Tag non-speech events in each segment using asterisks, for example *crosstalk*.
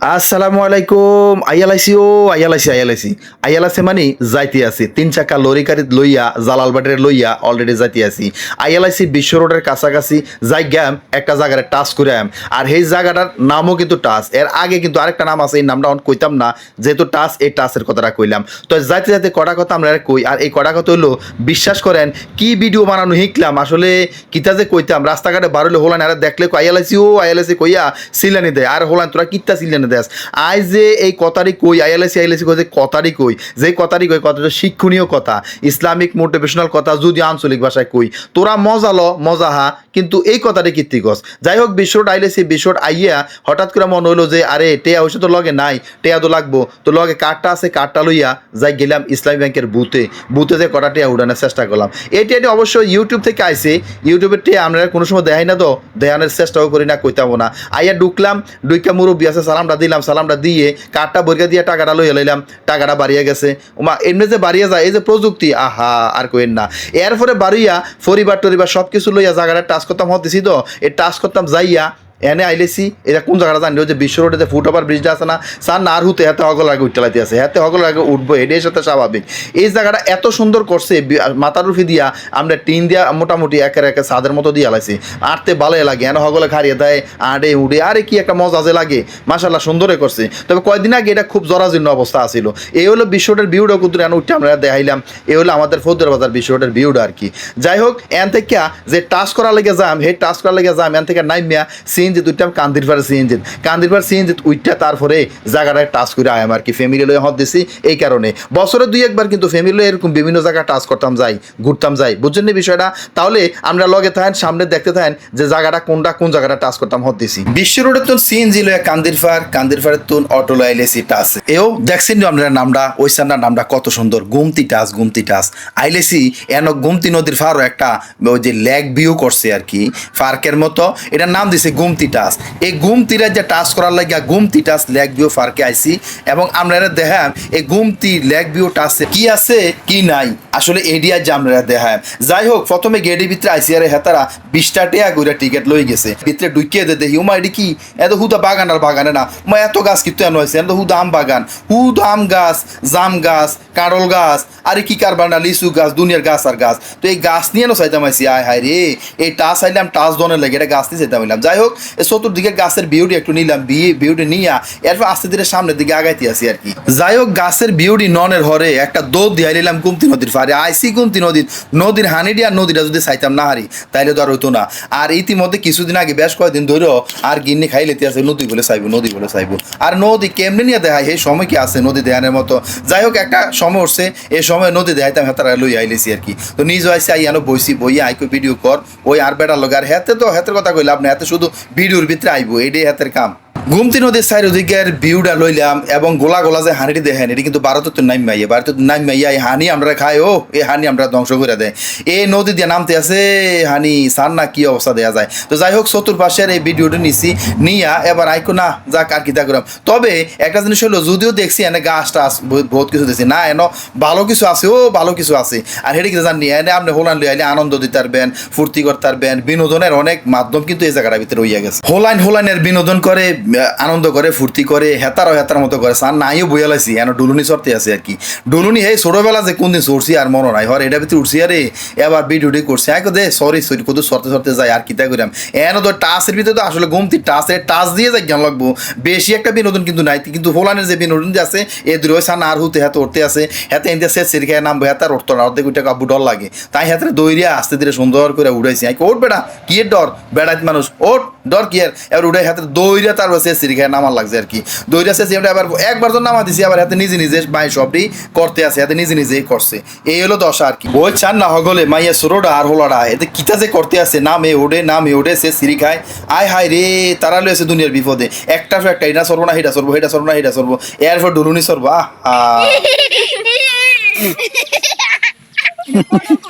আসসালামু আলাইকুম আইয়ালাইসি ও আইয়ালাইসি আইয়ালাইসি। আইয়ালাইসি মানে যাইতে আছি। তিন চাকা লরি গাড়িত লইয়া জালালবাটের লইয়া অলরেডি যাইতে আছি। আইয়ালাইসি বিশ্ব রোডের কাছাকাছি যাই গ্যাম একটা জায়গায় টাচ করে আম। আর সেই জায়গাটার নামও কিন্তু টাচ এর আগে কিন্তু আরেকটা নাম আছে, এই নামটা অন কইতাম না, যেহেতু টাচ এই টাচের কথাটা কইলাম। তো যাইতে যাইতে কটা কথা আমরা কই, আর এই কটা কথা হইল, বিশ্বাস করেন, কি ভিডিও বানানো শিখলাম? আসলে কিতা যে কইতাম, রাস্তাঘাটে বারলে হোলান, আর দেখলে আইয়ালাইসি ও আইয়ালাইসি কইয়া সিলানি দেয়। আর হোলান, তোরা কিত্তা সিলানি দেস আই যে এই কথাটি কই আইএলএসি আইএলএসি কই, যে কথাটি কই, যে কথাটি কই, কথাটা শিক্ষণীয় কথা, ইসলামিক মোটিভেশনাল কথা যদি আঞ্চলিক ভাষায় কই। তোরা মজা ল, মজা হা, কিন্তু এই কথাটি কীর্তি গছ যাই হোক, বিশ্বট আইলেছি বিশ্বট আইয়া হঠাৎ করে মনে হইল যে, আরে, টেয়া হইছে তো লগে নাই, টেয়া তো লাগবো। তো লগে কার্ডটা আছে কার্ডটা লইয়া যাই গেলাম ইসলামী ব্যাংকের বুথে। বুথে যে কটা টেয়া উড়ানোর চেষ্টা করলাম। এই টেয়াটি অবশ্যই ইউটিউব থেকে আইসে ইউটিউবের টেয়া আমরা কোনো সময় দেখাই না তো, দেখানোর চেষ্টাও করি না কইতাম না। আইয়া ঢুকলাম ডুইকা মুরব্বী আছে, সালামটা দিলাম, সালামটা দিয়ে কার্ডটা বইকা দিয়ে টাকাটা লইয়া লইলাম, টাকাটা বাড়িয়ে গেছে। ওমা এমনি যে বাড়িয়ে যায়, এই যে প্রযুক্তি, আহা, আর কইেন না। এরপরে বাড়িয়া পরিবার টরিবার সব কিছু লইয়া জায়গাটা টাচ করতাম, হতেছি তো? এই টাচ করতাম, যাইয়া এনে আইলেছি এটা কোন জায়গাটা জানি যে বিশ্ব রোডে যে ওভার ব্রিজটা আছে না? সার না আর হুতে হাতে হগল আগে উঠতে আছে, হাতে হগল আগে উঠবো এটাই সাথে স্বাভাবিক এই জায়গাটা এত সুন্দর করছে মাথার রুফি দিয়া আমরা টিন দিয়া মোটামুটি একের একে সাদের মতো দিয়ে লাইছি আটতে ভালোই লাগে, এনে হগলে খারিয়ে দেয় আড়ে উড়ে আরে কি একটা মজা যে লাগে। মাসাল্লাহ সুন্দরে করছে তবে কয়দিন আগে এটা খুব জরাজীর্ণ অবস্থা আছিল। এই হলো বিশ্ব রোডের ভিউটা কুতুরে, এনে উঠে আমরা দেখাইলাম। এই হলো আমাদের ফৌজদার বাজার বিশ্ব রোডের ভিউটা আর কি। যাই হোক, এন থেকে যে টাচ করার লেগে যাম হে টাচ করার লেগে যাম, এন থেকে নাইমিয়া সিএনজি দুইটা কান্দির পারে সিএনজি কান্দির পারে সিএনজি উইটা তারপরে জায়গাটায় টাচ করে আয়াম আর কি ফ্যামিলি লয়ে হত দিছি এই কারণে। বছরে দুই একবার কিন্তু ফ্যামিলি এরকম বিভিন্ন জায়গায় টাচ করতাম যাই, ঘুরতাম যাই। বুঝছেন নি বিষয়টা? তাহলে আমরা লগে থাকেন, সামনে দেখতে থাকেন যে জায়গাটা কোনটা, কোন জায়গাটা টাচ করতাম, হত দিছি। বিশ্ব রোডের তো সিএনজি লয়ে কান্দির ফার কান্দির ফারের তুন অটো লাইলেছি টাচ এও দেখছেন আপনার নামটা? ওই সান্নার নামটা কত সুন্দর, গুমতি টাচ গুমতি টাচ আইলেছি এন গুমতি নদীর ফারও একটা, ওই যে লেক ভিউ করছে আর কি, পার্কের মতো। এটার নাম দিছে গুমতি টাচ। এই গুমতিরা যে টাচ করার লাগিয়া গুমতি টাচ লেক ভিউ ফারকে আইছি এবং আমরা দেখাম, এই গুমতি লেক ভিউ টাচে কি আছে, কি নাই। আসলে এডিয়া যে আমরা দেখাম। যাই হোক, প্রথমে গেটের ভিতরে আইসি আরে হেতারা, বিশটা টেয়া করে টিকিট লই গেছে। ভিতরে ঢুকিয়ে দে দেখি উমা এটি কি? এত হুদা বাগান আর বাগানে না। উমা এত গাছ কিন্তু এন হয়েছে এত হুদা আম বাগান। হুদ আম গাছ, জাম গাছ কাঁড়ল গাছ, আরে কি কারবার না, লিচু গাছ, দুনিয়ার গাছ আর গাছ। তো এই গাছ নিয়ে না চাইতাম আইসি আয় হায় রে। এই টাচ আইলাম, টাচ দনের লাগে, এটা গাছ নিয়ে চাইতাম যাই হোক চতুর্দিকে গাছের বিউটি একটু নিলাম বিউটি নিয়া এরপর আস্তে ধীরে সামনের দিকে আগাইতে আসি আর কি। যাই হোক গাছের বিউটি ননের হরে একটা দৌড় দিয়ে নিলাম কুমতি নদীর ফারে আইসি কুমতি নদীর নদীর হানিডি নদীটা যদি চাইতাম না হারি, তাইলে তো আর হইতো না। আর ইতিমধ্যে কিছুদিন আগে বেশ কয়েকদিন ধরেও আর গিন্নি খাই লেতে আছে, নদী বলে চাইব, নদী বলে চাইব। আর নদী কেমনি নিয়ে দেখায় এই সময় কি আছে নদী দেহানের মতো? যাই হোক একটা সময় উঠছে, এই সময় নদী দেখাইতাম, হেতারা লই আইলেছি আর কি। তো নিজ আইসি আই আনো, বইছি, বইয়া আইকো ভিডিও কর, ওই আর বেটার লগে। আর হেতে তো হেতের কথা কইলাম না হেতে শুধু ভিডিওর ভিতরে আইব এটাই হাতের কাম। গুমতি নদীর সাইড ওদিকের ভিউটা লইলাম এবং গোলা গোলা যে হানিটি দেখেন, এটি কিন্তু ভারতের তো নাম মাইয়া, ভারতের নাম মাইয়া, এই হানি আমরা খাই, ও, এই হানি আমরা ধ্বংস করে দেয়। এই নদী দিয়ে নামতে আছে হানি, সার না কি অবস্থা দেওয়া যায়। তো যাই হোক, চতুর্পাশের এই ভিডিওটা নিছি, নিয়া, এবার আইকো না, যাক আর কিতা করাম। তবে একটা জিনিস হলো, যদিও দেখছি এনে গাছ টাছ বহুত- কিছু দেখছি, না, এনে ভালো কিছু আছে, ও, ভালো কিছু আছে। আর হেঁটে কিছু জানি এনে আপনি হোলান লই আনন্দ দিতে পারবেন ফুর্তি করতে পারবেন বিনোদনের অনেক মাধ্যম কিন্তু এই জায়গাটার ভিতরে হইয়া গেছে। হোলাইন, হোলাইনের বিনোদন করে আনন্দ করে, ফুর্তি করে, হেতারও হেতার মতো করে। সার নাইও বইয়ালাইছি এন ডুলুনি চড়তে আছে আর কি। ডুলুনি এই ছোটবেলা যে কোনদিন চড়ছি আর মনে নাই। হর এটা ভিতরে উঠছি, আরে, এবার ভিডিওটি করছি। আই দে, সরি সরি কত সরতে সরতে যায় আর কিতা করিম। এন তো টাচের ভিতরে তো আসলে গমতি টাচের টাচ দিয়ে যাই জ্ঞান লাগবো। বেশি একটা বিনোদন কিন্তু নাই, কিন্তু হোলানের যে বিনোদন যে আছে, এ দূরে সান আর হুতে হাতে উঠতে আছে। হাতে এনতে সে সির খেয়ে নামবো, হাতে আর উঠতো না, অর্ধেক কাবু ডর লাগে। তাই হাতে দৌড়িয়া আস্তে ধীরে সুন্দর করে উড়াইছি। আই ওট বেটা, কি ডর? বেড়াইত মানুষ ওট ডর কি আর? এবার উড়ে হাতে দৌড়িয়া তার সির খেয়ে নামার লাগছে আর কি। দৌড়িয়া সে সিমটা আবার একবার তো নামা দিছি আবার হাতে নিজে নিজে বাই সবটি করতে আছে হাতে নিজে নিজেই করছে। এই হলো দশা আর কি। ওই চান না হগলে মাইয়া সুরোডা আর হোলাডা এতে কিতা যে করতে আছে নামে ওডে নামে ওডে সে সিঁড়ি খায়। আয় হায় রে তারা লয়েছে দুনিয়ার বিপদে। একটা ফের একটা এটা সরবো না হেটা সরবো হেটা সরবো না হেটা সরবো। এরপর ডুলুনি সরবো আহ।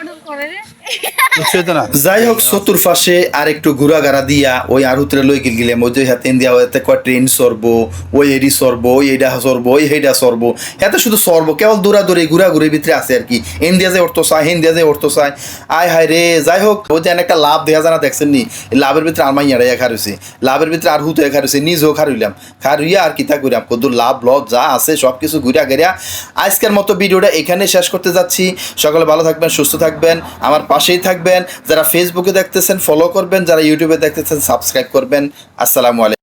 *laughs* *laughs* যাই হোক চতুর্পাশে আর একটু ঘুরাগাড়া দিয়া ওই আর হুতরে লই গিল গিলে মধ্যে হাতে দিয়া হতে কয় ট্রেন সরব ওই এডি সরবো ওই এইডা সরবো ওই হেডা সরবো। হাতে শুধু সরবো কেবল দূরা দূরে ঘুরা ঘুরে ভিতরে আছে আর কি। ইন্ডিয়া যে অর্থ চায় হিন্দিয়া যে অর্থ চায়। আয় হায় রে যাই হোক ওই যে একটা লাভ দেখা জানা দেখছেন নি? লাভের ভিতরে আমার ইয়াড়াইয়া খারুছে লাভের ভিতরে আর হুতো খারুছে নিজেও খারুইলাম খারুইয়া আর কিতা করিলাম কত লাভ লস যা আছে সব কিছু ঘুরিয়া। গেরিয়া আজকের মতো ভিডিওটা এখানে শেষ করতে যাচ্ছি। সকলে ভালো থাকবেন সুস্থ থাকবেন। আমার পাশেই থাকবেন। যারা ফেসবুকে দেখতেছেন ফলো করবেন। যারা ইউটিউবে দেখতেছেন সাবস্ক্রাইব করবেন। আসসালামু আলাইকুম।